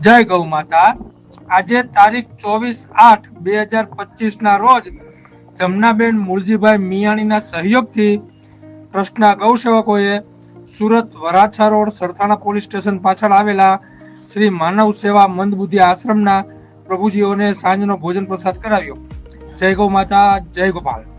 જય ગૌ માતા. આજે તારીખ ચોવીસ આઠ બે હજાર પચીસ ના રોજ જમનાબેન મૂળજીભાઈ મિયાણીના સહયોગથી ટ્રસ્ટના ગૌસેવકોએ Surat Varachha road Sarthana police station પાછળ આવેલા શ્રી માનવ સેવા મંદબુદ્ધિ આશ્રમના પ્રભુજીઓને સાંજનો ભોજન પ્રસાદ કરાવ્યો. જય ગૌ માતા, જય ગોપાલ.